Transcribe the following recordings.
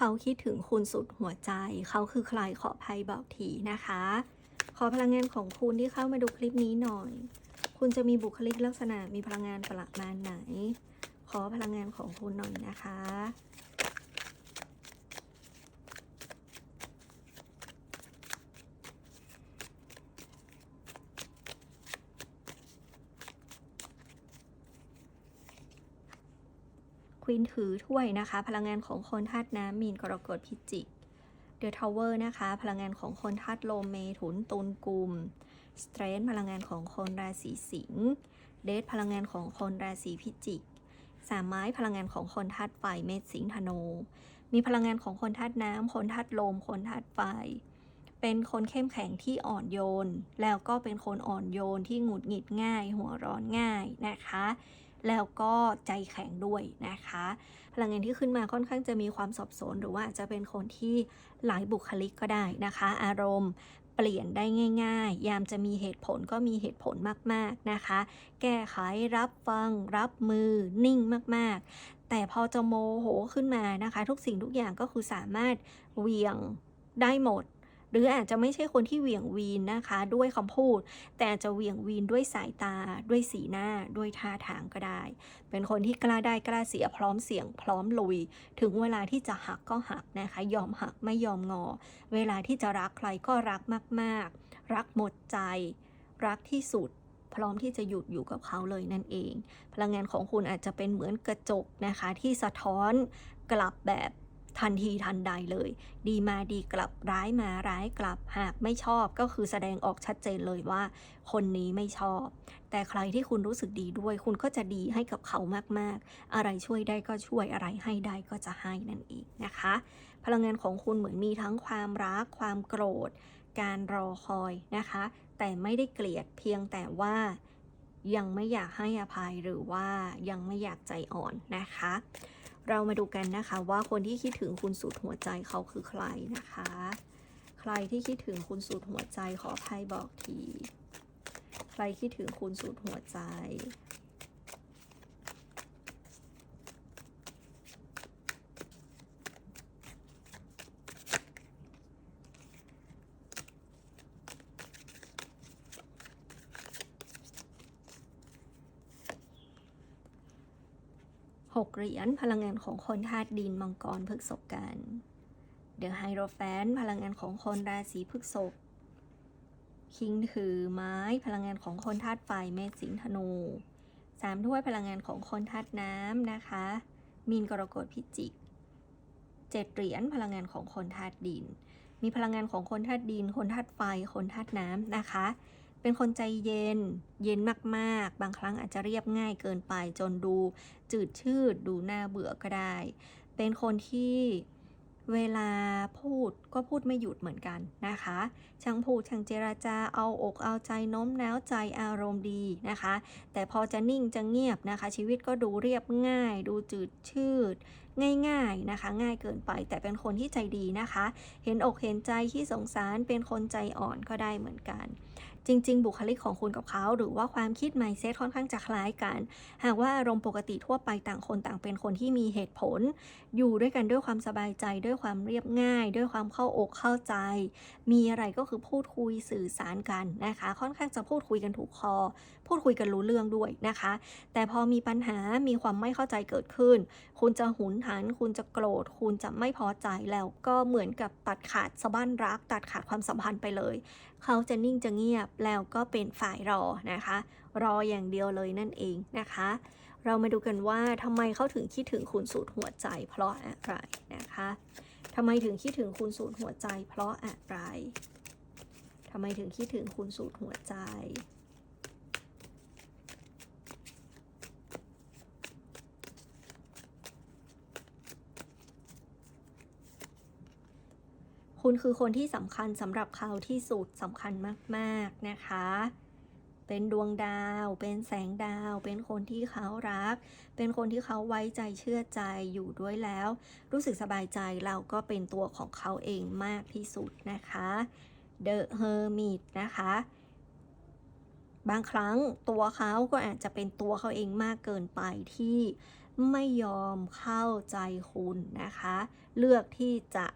เขาคิดถึงคุณสุดหัวใจ เขาคือใครขอภัยบอกทีนะคะ ขอพลังงานของคุณที่เข้ามาดูคลิปนี้หน่อย คุณจะมีบุคลิกลักษณะมีพลังงานประมาณไหน ขอพลังงานของคุณหน่อยนะคะ ควีนถือถ้วยนะคะ พลังงานของคนธาตุน้ำมีนกรกฎพิจิกเดอะทาวเวอร์นะคะ พลังงานของคนธาตุลมเมถุนตุลกุมสเตรนพลังงานของคนราศีสิงห์เดทพลังงานของคนราศีพิจิกสามไม้พลังงานของคนธาตุไฟเมษสิงห์ธนูมีพลังงานของคนธาตุน้ำคนธาตุลม คนธาตุไฟ เป็นคนเข้มแข็งที่อ่อนโยน แล้วก็เป็นคนอ่อนโยนที่หงุดหงิดง่าย หัวร้อนง่ายนะคะ แล้วก็ใจแข็งด้วยนะคะ พลังงานที่ขึ้นมาค่อนข้างจะมีความสับสน หรือว่าจะเป็นคนที่หลายบุคลิกก็ได้นะคะ อารมณ์เปลี่ยนได้ง่าย ๆ ยามจะมีเหตุผลก็มีเหตุผลมากๆนะคะ แก้ไขรับฟัง รับมือ นิ่งมากๆ แต่พอจะโมโหขึ้นมานะคะ ทุกสิ่งทุกอย่างก็คือสามารถเวียงได้หมด หรืออาจจะไม่ใช่คนที่เหวี่ยงวีนนะคะ ด้วยคำพูด แต่จจะเหวี่ยงวีนด้วยสายตา ด้วยสีหน้า ด้วยท่าทางก็ได้ เป็นคนที่กล้าได้กล้าเสียพร้อมเสี่ยงพร้อมลุย ถึงเวลาที่จะหักก็หักนะคะ ยอมหักไม่ยอมงอ เวลาที่จะรักใครก็รักมาก ๆ รักหมดใจ รักที่สุดพร้อมที่จะหยุดอยู่กับเขาเลยนั่นเอง พลังงานของคุณอาจจะเป็นเหมือนกระจกนะคะ ที่สะท้อนกลับแบบ ทันทีทันใดเลย ดีมาดีกลับร้ายมาร้ายกลับ หากไม่ชอบก็คือแสดงออกชัดเจนเลยว่า คนนี้ไม่ชอบ แต่ใครที่คุณรู้สึกดีด้วย คุณก็จะดีให้กับเขามากๆ อะไรช่วยได้ก็ช่วยอะไรให้ได้ก็จะให้นั่นเองนะคะ พลังงานของคุณเหมือนมีทั้งความรักความโกรธ การรอคอยนะคะ แต่ไม่ได้เกลียดเพียงแต่ว่ายังไม่อยากให้อภัยหรือว่ายังไม่อยากใจอ่อนนะคะ เรามาดูกันนะคะว่าคนที่คิดถึงคุณสุดหัวใจเขาคือใครนะคะ ใครที่คิดถึงคุณสุดหัวใจขออภัยบอกที ใครคิดถึงคุณสุดหัวใจ หกเหรียญพลังงานของคนธาตุดินมังกรพฤกษกันเดอะไฮโรแฟนพลังงานของคนราศีพฤษภคิงถือไม้พลังงานของคนธาตุไฟเมษสิงธนูสามถ้วยพลังงานของคนธาตุน้ำนะคะ มีนกรกฎพิจิกเจ็ดเหรียญพลังงานของคนธาตุดิน มีพลังงานของคนธาตุดิน คนธาตุไฟ คนธาตุน้ำนะคะ เป็นคนใจเย็น เย็นมากๆ บางครั้งอาจจะเรียบง่ายเกินไปจนดูจืดชืดดูน่าเบื่อก็ได้ เป็นคนที่เวลาพูดก็พูดไม่หยุดเหมือนกันนะคะ ช่างพูดช่างเจราจา เอาอกเอาใจโน้มน้าวใจอารมณ์ดีนะคะ แต่พอจะนิ่งจะเงียบนะคะ ชีวิตก็ดูเรียบง่าย ดูจืดชืด ง่ายๆนะคะ ง่ายเกินไป แต่เป็นคนที่ใจดีนะคะ เห็นอกเห็นใจที่สงสารเป็นคนใจอ่อนก็ได้เหมือนกัน จริง ๆ บุคลิกของคุณกับเขา หรือว่าความคิด mindset ค่อนข้างจะคล้ายกัน หากว่าอารมณ์ปกติทั่วไปต่างคนต่างเป็นคนที่มีเหตุผล อยู่ด้วยกันด้วยความสบายใจ ด้วยความเรียบง่าย ด้วยความเข้าอกเข้าใจ มีอะไรก็คือพูดคุยสื่อสารกันนะคะ ค่อนข้างจะพูดคุยกันถูกคอ พูดคุยกันรู้เรื่องด้วยนะคะ แต่พอมีปัญหามีความไม่เข้าใจเกิดขึ้น คุณจะหุนหัน คุณจะโกรธ คุณจะไม่พอใจแล้วก็เหมือนกับตัดขาดสะบั้นรัก ตัดขาดความสัมพันธ์ไปเลย เขาจะนิ่งจะเงียบแล้วก็เป็นฝ่ายรอนะคะ รออย่างเดียวเลยนั่นเองนะคะ เรามาดูกันว่าทำไมเขาถึงคิดถึงคุณสูตรหัวใจ เพราะอะไรนะคะทำไมถึงคิดถึงคุณสูตรหัวใจ เพราะอะไรทำไมถึงคิดถึงคุณสูตรหัวใจ คุณคือคนที่สำคัญสำหรับเขาที่สุดสำคัญมากๆนะคะ เป็นดวงดาว เป็นแสงดาว เป็นคนที่เขารัก เป็นคนที่เขาไว้ใจเชื่อใจอยู่ด้วยแล้ว รู้สึกสบายใจเราก็เป็นตัวของเขาเองมากที่สุดนะคะ The Hermit นะคะบางครั้งตัวเขาก็อาจจะเป็นตัวเขาเองมากเกินไปที่ไม่ยอมเข้าใจคุณนะคะ เลือกที่จะ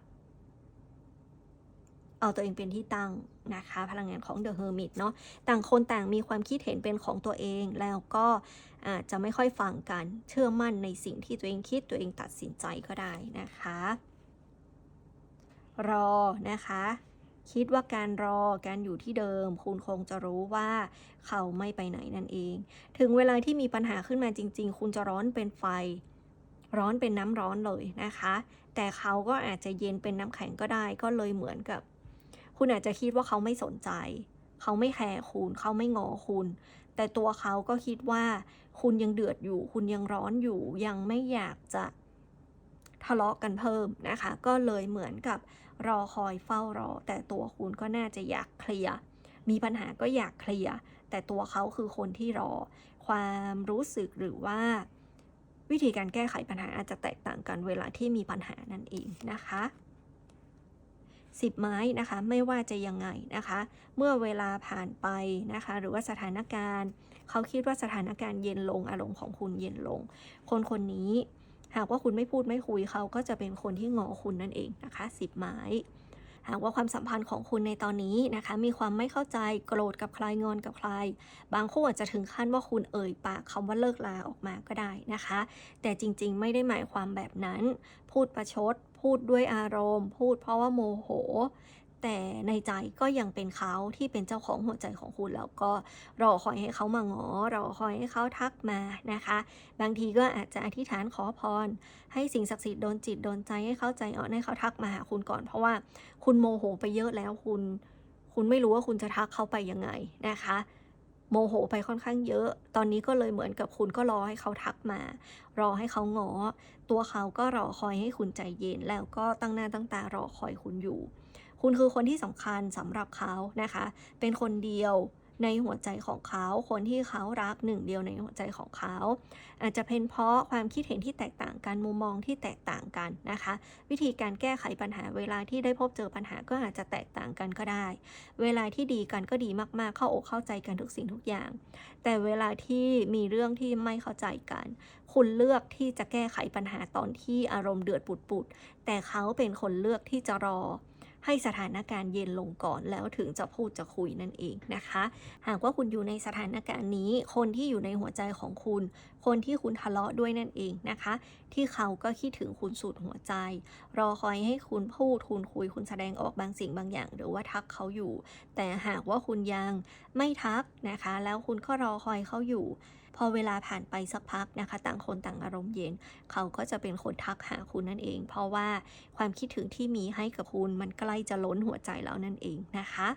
เอาตัวเองเป็นที่ตั้งนะคะ พลังงานของ The Hermit เนาะต่างคนต่างมีความคิดเห็นเป็นของตัวเองแล้วก็อาจจะไม่ค่อยฟังกันเชื่อมั่นในสิ่งที่ตัวเองคิดตัวเองตัดสินใจก็ได้นะคะ รอนะคะ คิดว่าการรอการอยู่ที่เดิม คุณคงจะรู้ว่าเขาไม่ไปไหนนั่นเอง ถึงเวลาที่มีปัญหาขึ้นมาจริง ๆ คุณจะร้อนเป็นไฟร้อนเป็นน้ำร้อนเลยนะคะ แต่เขาก็อาจจะเย็นเป็นน้ำแข็งก็ได้ ก็เลยเหมือนกับ คุณอาจจะคิดว่าเขาไม่สนใจ เขาไม่แคร์คุณ เขาไม่งอคุณ แต่ตัวเขาก็คิดว่าคุณยังเดือดอยู่ คุณยังร้อนอยู่ ยังไม่อยากจะทะเลาะกันเพิ่มนะคะ ก็เลยเหมือนกับรอคอยเฝ้ารอ แต่ตัวคุณก็น่าจะอยากเคลียร์มีปัญหาก็อยากเคลียร์แต่ตัวเขาคือคนที่รอ ความรู้สึกหรือว่า วิธีการแก้ไขปัญหาอาจจะแตกต่างกันเวลาที่มีปัญหานั่นเองนะคะ สิบไม้นะคะไม่ว่าจะยังไงนะคะ เมื่อเวลาผ่านไปนะคะ หรือว่าสถานการณ์ เขาคิดว่าสถานการณ์เย็นลงอารมณ์ของคุณเย็นลง คนคนนี้ หากว่าคุณไม่พูดไม่คุยเขาก็จะเป็นคนที่งอคุณนั่นเองนะคะสิบไม้ หากว่าความสัมพันธ์ของคุณในตอนนี้นะคะ มีความไม่เข้าใจโกรธกับใครงอนกับใคร บางคู่อาจจะถึงขั้นว่าคุณเอ่ยปากคำว่าเลิกลาออกมาก็ได้นะคะ แต่จริงๆ ไม่ได้หมายความแบบนั้น พูดประชด พูดด้วยอารมณ์ พูดเพราะว่าโมโห แต่ในใจก็ยังเป็นเขาที่เป็นเจ้าของหัวใจของคุณ แล้วก็รอคอยให้เขามางอรอคอยให้เขาทักมานะคะ บางทีก็อาจจะอธิษฐานขอพร ให้สิ่งศักดิ์สิทธิ์โดนจิตโดนใจให้เขาใจอ่อนให้เขาทักมาหาคุณก่อน เพราะว่าคุณโมโหไปเยอะแล้วคุณ คุณไม่รู้ว่าคุณจะทักเขาไปยังไงนะคะโมโหไปค่อนข้างเยอะ ตอนนี้ก็เลยเหมือนกับคุณก็รอให้เขาทักมา รอให้เขางอ ตัวเขาก็รอคอยให้คุณใจเย็น แล้วก็ตั้งหน้าตั้งตารอคอยคุณอยู่ คุณคือคนที่สำคัญสำหรับเขานะคะ เป็นคนเดียวในหัวใจของเขา คนที่เขารักหนึ่งเดียวในหัวใจของเขา อาจจะเป็นเพราะความคิดเห็นที่แตกต่างกันมุมมองที่แตกต่างกันนะคะ วิธีการแก้ไขปัญหาเวลาที่ได้พบเจอปัญหาก็อาจจะแตกต่างกันก็ได้ เวลาที่ดีกันก็ดีมากๆ เข้าอกเข้าใจกันทุกสิ่งทุกอย่าง แต่เวลาที่มีเรื่องที่ไม่เข้าใจกัน คุณเลือกที่จะแก้ไขปัญหาตอนที่อารมณ์เดือดปุดๆแต่เขาเป็นคนเลือกที่จะรอ ให้สถานการณ์เย็นลงก่อนแล้วถึงจะพูดจะคุยนั่นเองนะคะ หากว่าคุณอยู่ในสถานการณ์นี้ คนที่อยู่ในหัวใจของคุณ คนที่คุณทะเลาะด้วยนั่นเองนะคะ ที่เขาก็คิดถึงคุณสุดหัวใจ รอคอยให้คุณพูดคุณคุยคุณแสดงออกบางสิ่งบางอย่าง หรือว่าทักเขาอยู่ แต่หากว่าคุณยังไม่ทักนะคะ แล้วคุณก็รอคอยเขาอยู่ พอเวลาผ่านไปสักพักนะคะ ต่างคนต่างอารมณ์เย็น เขาก็จะเป็นคนทักหาคุณนั่นเอง เพราะว่าความคิดถึงที่มีให้กับคุณมันใกล้จะล้นหัวใจแล้วนั่นเองนะคะ